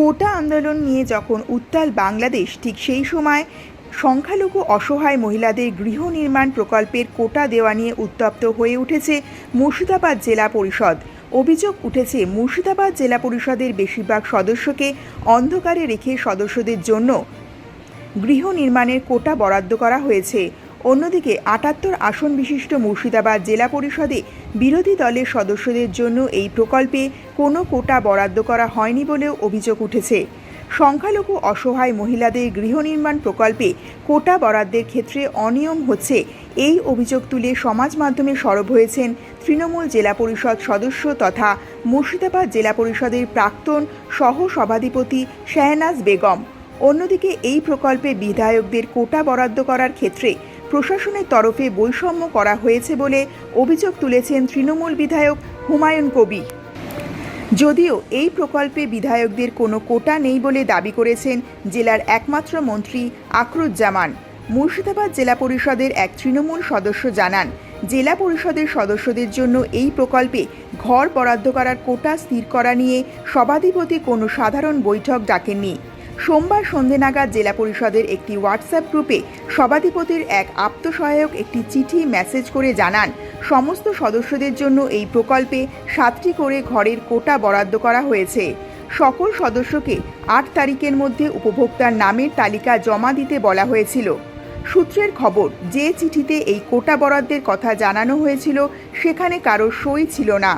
কোটা আন্দোলন নিয়ে যখন উত্তাল বাংলাদেশ, ঠিক সেই সময় সংখ্যালঘু অসহায় মহিলাদের গৃহ নির্মাণ প্রকল্পের কোটা দেওয়া নিয়ে উত্তপ্ত হয়ে উঠেছে মুর্শিদাবাদ জেলা পরিষদ। অভিযোগ উঠেছে, মুর্শিদাবাদ জেলা পরিষদের বেশিরভাগ সদস্যকে অন্ধকারে রেখে সদস্যদের জন্য গৃহ নির্মাণের কোটা বরাদ্দ করা হয়েছে। অন্যদিকে আটাত্তর আসন বিশিষ্ট মুর্শিদাবাদ জেলা পরিষদে বিরোধী দলের সদস্যদের জন্য এই প্রকল্পে কোনো কোটা বরাদ্দ করা হয়নি বলেও অভিযোগ উঠেছে। সংখ্যালঘু অসহায় মহিলাদের গৃহ নির্মাণ প্রকল্পে কোটা বরাদ্দের ক্ষেত্রে অনিয়ম হচ্ছে। এই অভিযোগ তুলে সমাজ মাধ্যমে সরব হয়েছেন তৃণমূল জেলা পরিষদ সদস্য তথা মুর্শিদাবাদ জেলা পরিষদের প্রাক্তন সহ সভাধিপতি শাহনাজ বেগম। অন্যদিকে এই প্রকল্পে বিধায়কদের কোটা বরাদ্দ করার ক্ষেত্রে প্রশাসনের তরফে বৈষম্য করা হয়েছে বলে অভিযোগ তুলেছেন তৃণমূল বিধায়ক হুমায়ুন কবি। যদিও এই প্রকল্পে বিধায়কদের কোনো কোটা নেই বলে দাবি করেছেন জেলার একমাত্র মন্ত্রী আকরুজ্জামান মুর্শিদাবাদ জেলা পরিষদের এক তৃণমূল সদস্য জানান, জেলা পরিষদের সদস্যদের জন্য এই প্রকল্পে ঘর বরাদ্দ করার কোটা স্থির করা নিয়ে সভাধিপতি কোনো সাধারণ বৈঠক ডাকেননি। সোমবার সন্ধে নাগাদ জেলা পরিষদের একটি হোয়াটসঅ্যাপ গ্রুপে সভাধিপতির এক আত্মসহায়ক একটি চিঠি মেসেজ করে জানান, সমস্ত সদস্যদের জন্য এই প্রকল্পে সাতটি করে ঘরের কোটা বরাদ্দ করা হয়েছে। সকল সদস্যকে আট তারিখের মধ্যে উপভোক্তার নামের তালিকা জমা দিতে বলা হয়েছিল। সূত্রের খবর, যে চিঠিতে এই কোটা বরাদ্দের কথা জানানো হয়েছিল, সেখানে কারও সই ছিল না।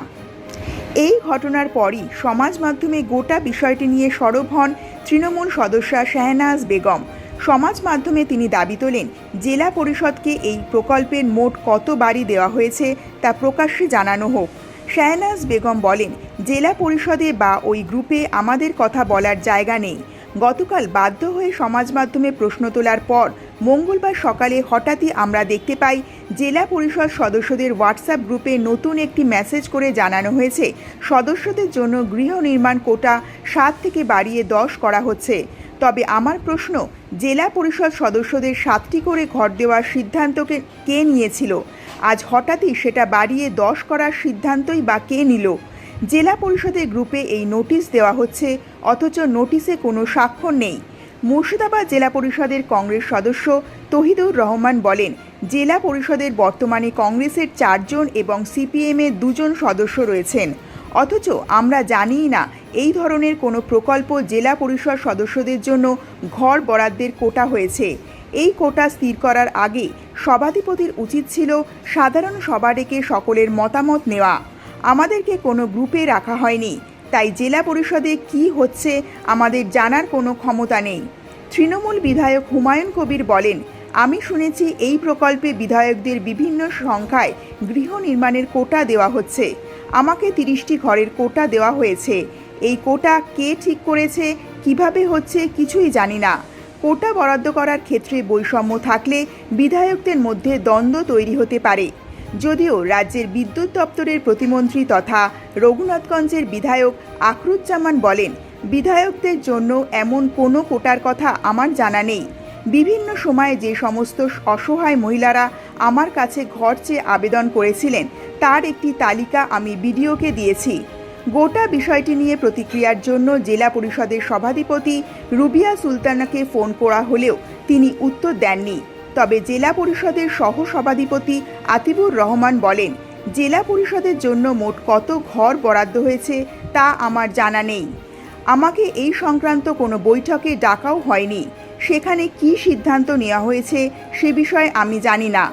এই ঘটনার পরই সমাজ মাধ্যমে গোটা বিষয়টি নিয়ে সরব হন তৃণমূল সদস্যা শাহনাজ বেগম। সমাজ মাধ্যমে তিনি দাবি তোলেন, জেলা পরিষদকে এই প্রকল্পের মোট কত বাড়ি দেওয়া হয়েছে তা প্রকাশ্যে জানানো হোক। শাহনাজ বেগম বলেন, জেলা পরিষদে বা ওই গ্রুপে আমাদের কথা বলার জায়গা নেই। গতকাল বাধ্য হয়ে সমাজ মাধ্যমে প্রশ্ন তোলার পর মঙ্গলবার সকালে হঠাৎই আমরা দেখতে পাই জেলা পরিষদ সদস্যদের হোয়াটসঅ্যাপ গ্রুপে নতুন একটি মেসেজ করে জানানো হয়েছে। সদস্যদের জন্য গৃহ নির্মাণ কোটা সাত থেকে বাড়িয়ে দশ করা হচ্ছে। তবে আমার প্রশ্ন, জেলা পরিষদ সদস্যদের সাতটি করে ঘর দেওয়ার সিদ্ধান্তকে কে নিয়েছিল? আজ হঠাৎই সেটা বাড়িয়ে দশ করার সিদ্ধান্তই বা কে নিল? জেলা পরিষদের গ্রুপে এই নোটিশ দেওয়া হচ্ছে, অথচ নোটিশে কোনো স্বাক্ষর নেই। মুর্শিদাবাদ জেলা পরিষদের কংগ্রেস সদস্য তহিদুর রহমান বলেন, জেলা পরিষদের বর্তমানে কংগ্রেসের চারজন এবং সিপিএমের দুজন সদস্য রয়েছেন। অথচ আমরা জানিই না, এই ধরনের কোনো প্রকল্প জেলা পরিষদ সদস্যদের জন্য ঘর বরাদ্দের কোটা হয়েছে। এই কোটা স্থির করার আগে সভাধিপতির উচিত ছিল সাধারণ সভা ডেকে সকলের মতামত নেওয়া। আমাদেরকে কোনো গ্রুপে রাখা হয়নি। তাই জেলা পরিষদে কি হচ্ছে আমাদের জানার কোনো ক্ষমতা নেই। তৃণমূল বিধায়ক হুমায়ুন কবির বলেন, আমি শুনেছি এই প্রকল্পে বিধায়কদের বিভিন্ন সংখ্যায় গৃহ নির্মাণের কোটা দেওয়া হচ্ছে। আমাকে তিরিশটি ঘরের কোটা দেওয়া হয়েছে। এই কোটা কে ঠিক করেছে, কীভাবে হচ্ছে কিছুই জানি না। কোটা বরাদ্দ করার ক্ষেত্রে বৈষম্য থাকলে বিধায়কদের মধ্যে দ্বন্দ্ব তৈরি হতে পারে। যদিও রাজ্যের বিদ্যুৎ দপ্তরের প্রতিমন্ত্রী তথা রঘুনাথগঞ্জের বিধায়ক আকরুজ্জামান বলেন, বিধায়কদের জন্য এমন কোনো কোটার কথা আমার জানা নেই। বিভিন্ন সময়ে যে সমস্ত অসহায় মহিলারা আমার কাছে ঘর চেয়ে আবেদন করেছিলেন, তার একটি তালিকা আমি বিডিওকে দিয়েছি। গোটা বিষয়টি নিয়ে প্রতিক্রিয়ার জন্য জেলা পরিষদের সভাধিপতি রুবিয়া সুলতানাকে ফোন করা হলেও তিনি উত্তর দেননি। তবে জেলা পরিষদের সহ সভাধিপতি আতিবুর রহমান বলেন, জেলা পরিষদের জন্য মোট কত ঘর বরাদ্দ হয়েছে তা আমার জানা নেই। আমাকে এই সংক্রান্ত কোনো বৈঠকে ডাকাও হয়নি। সেখানে কী সিদ্ধান্ত নেওয়া হয়েছে সে বিষয়ে আমি জানি না।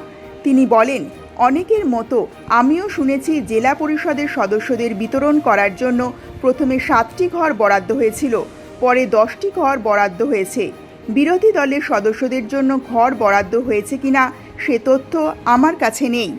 তিনি বলেন, অনেকের মতো আমিও শুনেছি জেলা পরিষদের সদস্যদের বিতরণ করার জন্য প্রথমে সাতটি ঘর বরাদ্দ হয়েছিল, পরে দশটি ঘর বরাদ্দ হয়েছে। বিরোধী দলের সদস্যদের জন্য ঘর বরাদ্দ হয়েছে কিনা সে তথ্য আমার কাছে নেই।